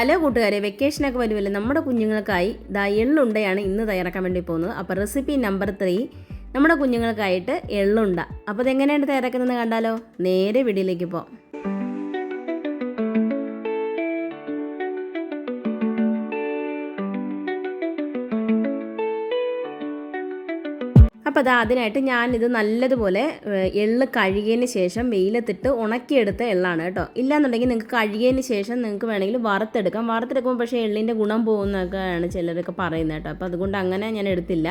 Hello കൂട്ടുകാരെ വെക്കേഷനൊക്കെ വരുമല്ലോ. നമ്മുടെ കുഞ്ഞുങ്ങൾക്കായി ദാ എള്ളുണ്ടയാണ് ഇന്ന് തയ്യാറാക്കാൻ വേണ്ടി പോകുന്നത്. അപ്പോൾ റെസിപ്പി നമ്പർ ത്രീ നമ്മുടെ കുഞ്ഞുങ്ങൾക്കായിട്ട് എള്ളുണ്ട. അപ്പോൾ അതെങ്ങനെയാണ് തയ്യാറാക്കുന്നതെന്ന് കണ്ടാലോ? നേരെ വീടിലേക്ക് പോകാം അപ്പോൾ അത് അതിനായിട്ട് ഞാനിത് നല്ലതുപോലെ എള്ള് കഴുകിയതിന് ശേഷം വെയിലത്തിട്ട് ഉണക്കിയെടുത്ത എള്ളാണ് കേട്ടോ. ഇല്ലാന്നുണ്ടെങ്കിൽ നിങ്ങൾക്ക് കഴുകിയതിന് ശേഷം നിങ്ങൾക്ക് വേണമെങ്കിൽ വറുത്തെടുക്കാം. വറുത്തെടുക്കുമ്പോൾ പക്ഷേ എള്ളിന്റെ ഗുണം പോകുന്നൊക്കെയാണ് ചിലരൊക്കെ പറയുന്നത് കേട്ടോ. അപ്പോൾ അതുകൊണ്ട് അങ്ങനെ ഞാൻ എടുത്തില്ല.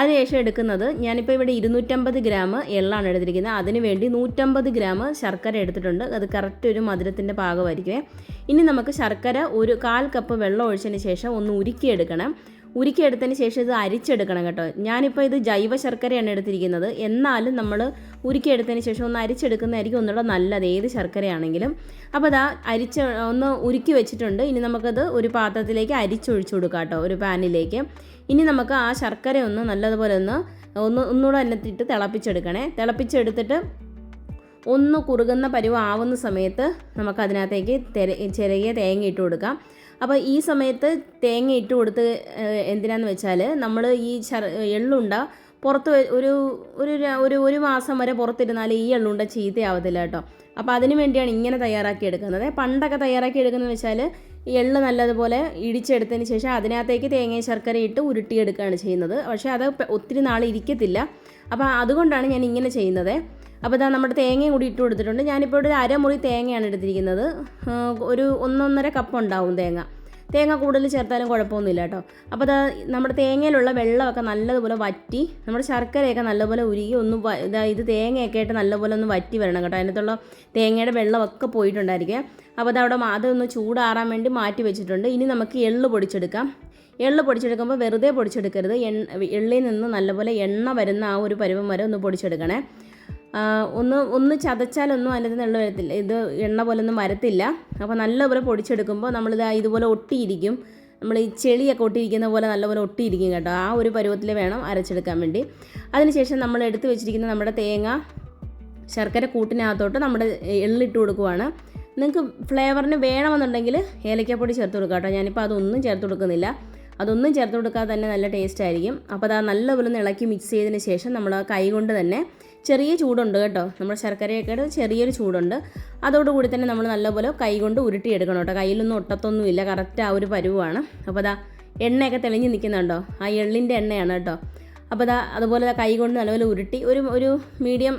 അതിനുശേഷം എടുക്കുന്നത് ഞാനിപ്പോൾ ഇവിടെ ഇരുന്നൂറ്റമ്പത് ഗ്രാം എള്ളാണ് എടുത്തിരിക്കുന്നത്. അതിന് വേണ്ടി നൂറ്റമ്പത് ഗ്രാം ശർക്കര എടുത്തിട്ടുണ്ട്. അത് കറക്റ്റ് ഒരു മധുരത്തിന്റെ പാകമായിരിക്കുമേ ഇനി നമുക്ക് ശർക്കര ഒരു കാൽ കപ്പ് വെള്ളം ഒഴിച്ചതിന് ശേഷം ഒന്ന് ഉരുക്കിയെടുക്കണം. ഉരുക്കിയെടുത്തതിന് ശേഷം ഇത് അരിച്ചെടുക്കണം കേട്ടോ. ഞാനിപ്പോൾ ഇത് ജൈവ ശർക്കരയാണ് എടുത്തിരിക്കുന്നത്. എന്നാലും നമ്മൾ ഉരുക്കിയെടുത്തതിന് ശേഷം ഒന്ന് അരിച്ചെടുക്കുന്നതായിരിക്കും ഒന്നുകൂടെ നല്ലത് ഏത് ശർക്കരയാണെങ്കിലും. അപ്പോൾ അതാ അരിച്ച ഒന്ന് ഉരുക്കി വെച്ചിട്ടുണ്ട്. ഇനി നമുക്കത് ഒരു പാത്രത്തിലേക്ക് അരിച്ചൊഴിച്ചു കൊടുക്കാം കേട്ടോ ഒരു പാനിലേക്ക്. ഇനി നമുക്ക് ആ ശർക്കര ഒന്ന് നല്ലതുപോലെ ഒന്ന് ഒന്ന് ഒന്നുകൂടെ അന്നത്തിട്ട് തിളപ്പിച്ചെടുക്കണേ. തിളപ്പിച്ചെടുത്തിട്ട് ഒന്ന് കുറുകുന്ന പരുവാവുന്ന സമയത്ത് നമുക്ക് അതിനകത്തേക്ക് ചെറിയ തേങ്ങ ഇട്ട് കൊടുക്കാം. അപ്പോൾ ഈ സമയത്ത് തേങ്ങ ഇട്ട് കൊടുത്ത് എന്തിനാന്ന് വെച്ചാൽ നമ്മൾ ഈ ചർ എള്ളുണ്ട പുറത്ത് ഒരു ഒരു ഒരു ഒരു മാസം വരെ പുറത്തിരുന്നാൽ ഈ എള്ളുണ്ട ചീത്തയാവത്തില്ല കേട്ടോ. അപ്പോൾ അതിന് വേണ്ടിയാണ് ഇങ്ങനെ തയ്യാറാക്കി എടുക്കുന്നത്. പണ്ടൊക്കെ തയ്യാറാക്കി എടുക്കുന്നത് വെച്ചാൽ എള്ള് നല്ലതുപോലെ ഇടിച്ചെടുത്തതിന് ശേഷം അതിനകത്തേക്ക് തേങ്ങയും ശർക്കര ഇട്ട് ഉരുട്ടിയെടുക്കുകയാണ് ചെയ്യുന്നത്. പക്ഷേ അത് ഒത്തിരി നാൾ ഇരിക്കത്തില്ല അപ്പോൾ അതുകൊണ്ടാണ് ഞാൻ ഇങ്ങനെ ചെയ്യുന്നത്. അപ്പോൾ ഇതാ നമ്മുടെ തേങ്ങയും കൂടി ഇട്ട് കൊടുത്തിട്ടുണ്ട്. ഞാനിപ്പോൾ ഒരു അരമുറി തേങ്ങയാണ് എടുത്തിരിക്കുന്നത്. ഒരു ഒന്നൊന്നര കപ്പ് ഉണ്ടാവും തേങ്ങ. തേങ്ങ കൂടുതൽ ചേർത്താലും കുഴപ്പമൊന്നുമില്ല കേട്ടോ. അപ്പോൾ അത് നമ്മുടെ തേങ്ങയിലുള്ള വെള്ളമൊക്കെ നല്ലതുപോലെ വറ്റി നമ്മുടെ ശർക്കരയൊക്കെ നല്ലപോലെ ഉരുകി ഒന്ന് ഇത് തേങ്ങയൊക്കെ ആയിട്ട് നല്ലപോലെ ഒന്ന് വറ്റി വരണം കേട്ടോ. അതിനകത്തുള്ള തേങ്ങയുടെ വെള്ളമൊക്കെ പോയിട്ടുണ്ടായിരിക്കും. അപ്പോൾ അതവിടെ അതൊന്ന് ചൂടാറാൻ വേണ്ടി മാറ്റി വെച്ചിട്ടുണ്ട്. ഇനി നമുക്ക് എള്ള് പൊടിച്ചെടുക്കാം. എള്ള് പൊടിച്ചെടുക്കുമ്പോൾ വെറുതെ പൊടിച്ചെടുക്കരുത്. എണ്ണ എള്ളിൽ നിന്ന് നല്ലപോലെ എണ്ണ വരുന്ന ആ ഒരു പരുവം വരെ ഒന്ന് പൊടിച്ചെടുക്കണേ. ഒന്ന് ഒന്ന് ചതച്ചാലൊന്നും അതിന്റെ എണ്ണ വരത്തില്ല. ഇത് എണ്ണ പോലെ ഒന്നും വരത്തില്ല. അപ്പോൾ നല്ലപോലെ പൊടിച്ചെടുക്കുമ്പോൾ നമ്മളിത് ഇതുപോലെ ഒട്ടിയിരിക്കും. നമ്മൾ ഈ ചെളിയൊക്കെ ഒട്ടിയിരിക്കുന്ന പോലെ നല്ലപോലെ ഒട്ടിയിരിക്കും കേട്ടോ. ആ ഒരു പരുവത്തിൽ വേണം അരച്ചെടുക്കാൻ വേണ്ടി. അതിനുശേഷം നമ്മൾ എടുത്തു വെച്ചിരിക്കുന്ന നമ്മുടെ തേങ്ങ ശർക്കര കൂട്ടിനകത്തോട്ട് നമ്മുടെ എള്ളിട്ട് കൊടുക്കുവാണ്. നിങ്ങൾക്ക് ഫ്ലേവറിന് വേണമെന്നുണ്ടെങ്കിൽ ഏലക്കപ്പൊടി ചേർത്ത് കൊടുക്കാം കേട്ടോ. ഞാനിപ്പോൾ അതൊന്നും ചേർത്ത് കൊടുക്കുന്നില്ല. അതൊന്നും ചേർത്ത് കൊടുക്കാതെ തന്നെ നല്ല ടേസ്റ്റ് ആയിരിക്കും. അപ്പോൾ അത് നല്ലപോലെ ഒന്ന് ഇളക്കി മിക്സ് ചെയ്തതിന് ശേഷം നമ്മൾ കൈ കൊണ്ട് തന്നെ ചെറിയ ചൂടുണ്ട് കേട്ടോ. നമ്മൾ ശർക്കരയൊക്കെ ചെറിയൊരു ചൂടുണ്ട്. അതോടുകൂടി തന്നെ നമ്മൾ നല്ലപോലെ കൈ കൊണ്ട് ഉരുട്ടിയെടുക്കണം കേട്ടോ. കയ്യിലൊന്നും ഒട്ടത്തൊന്നുമില്ല. കറക്റ്റ് ആ ഒരു പരുവാണ്. അപ്പോൾ അതാ എണ്ണയൊക്കെ തെളിഞ്ഞ് നിൽക്കുന്നുണ്ടോ? ആ എള്ളിന്റെ എണ്ണയാണ് കേട്ടോ. അപ്പോൾ അതാ അതുപോലെ കൈ കൊണ്ട് നല്ലപോലെ ഉരുട്ടി ഒരു ഒരു മീഡിയം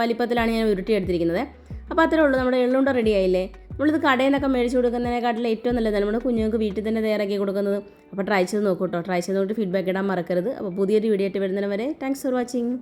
വലിപ്പത്തിലാണ് ഞാൻ ഉരുട്ടിയെടുത്തിരിക്കുന്നത്. അപ്പോൾ അത്രേ ഉള്ളൂ. നമ്മുടെ എള്ളുണ്ട റെഡി ആയില്ലേ? നമ്മളിത് കടയിൽ നിന്നൊക്കെ മേടിച്ച് കൊടുക്കുന്നതിനെക്കാട്ടിലും ഏറ്റവും നല്ലത് നമ്മുടെ കുഞ്ഞുങ്ങൾക്ക് വീട്ടിൽ തന്നെ തയ്യാറാക്കി കൊടുക്കുന്നത്. അപ്പോൾ ട്രൈ ചെയ്ത് നോക്കൂ കേട്ടോ. ട്രൈ ചെയ്ത് നോക്കിയിട്ട് ഫീഡ്ബാക്ക് ഇടാൻ മറക്കരുത്. അപ്പോൾ പുതിയൊരു വീഡിയോ ആയിട്ട് വരുന്നതിന് വരെ താങ്ക്സ് ഫോർ വാച്ചിങ്